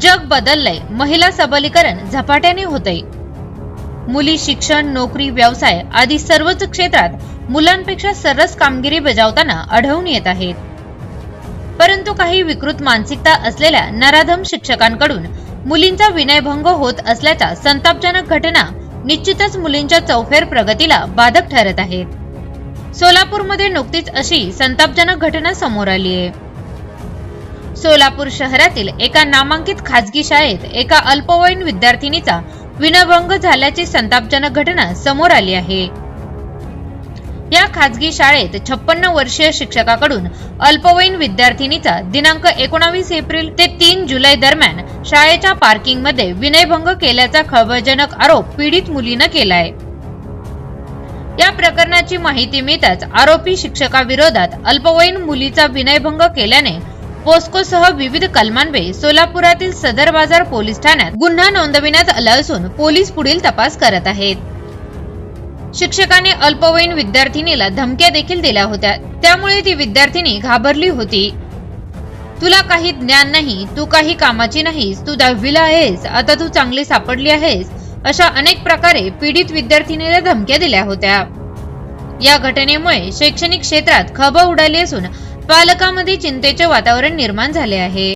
जग बदललंय. महिला सबलीकरण झपाट्याने होतंय. मुली शिक्षण नोकरी व्यवसाय आदी सर्वच क्षेत्रात मुलांपेक्षा सरस कामगिरी बजावताना आढळून येत आहेत. परंतु काही विकृत मानसिकता असलेल्या नराधम शिक्षकांकडून मुलींचा विनयभंग होत असल्याच्या संतापजनक घटना निश्चितच मुलींच्या चौफेर प्रगतीला बाधक ठरत आहेत. सोलापूरमध्ये नुकतीच अशी संतापजनक घटना समोर आली आहे सोलापूर शहरातील एका नामांकित खाजगी शाळेत एका अल्पवयीन विद्यार्थिनीचा विनभंग झाल्याची संतापजनक घटना समोर आली आहे. या खाजगी शाळेत छप्पन्न वर्षीय शिक्षकाकडून अल्पवयीन विद्यार्थिनीचा दिनांक एकोणावीस एप्रिल ते तीन जुलै दरम्यान शाळेच्या पार्किंगमध्ये विनयभंग केल्याचा खळबळजनक आरोप पीडित मुलीनं केलाय. या प्रकरणाची माहिती मिळताच आरोपी शिक्षकाविरोधात अल्पवयीन मुलीचा विनयभंग केल्याने पोस्कोसह विविध कलमांवे सोलापुरातील सदर बाजार पोलीस ठाण्यात गुन्हा नोंदविण्यात आला असून पोलीस पुढील तपास करत आहेत. शिक्षकाने अल्पवयीन विद्यार्थिनीला धमक्या देखील दिल्या होत्या. त्यामुळे ती विद्यार्थिनी घाबरली होती. तुला काही ज्ञान नाही तू काही कामाची नाहीस तू दहावीला आहेस आता तू चांगली सापडली आहेस अशा अनेक प्रकारे पीडित विद्यार्थिनीला धमक्या दिल्या होत्या. या घटनेमुळे शैक्षणिक क्षेत्रात खब उडाली असून पालकांमध्ये चिंतेचे वातावरण निर्माण झाले आहे.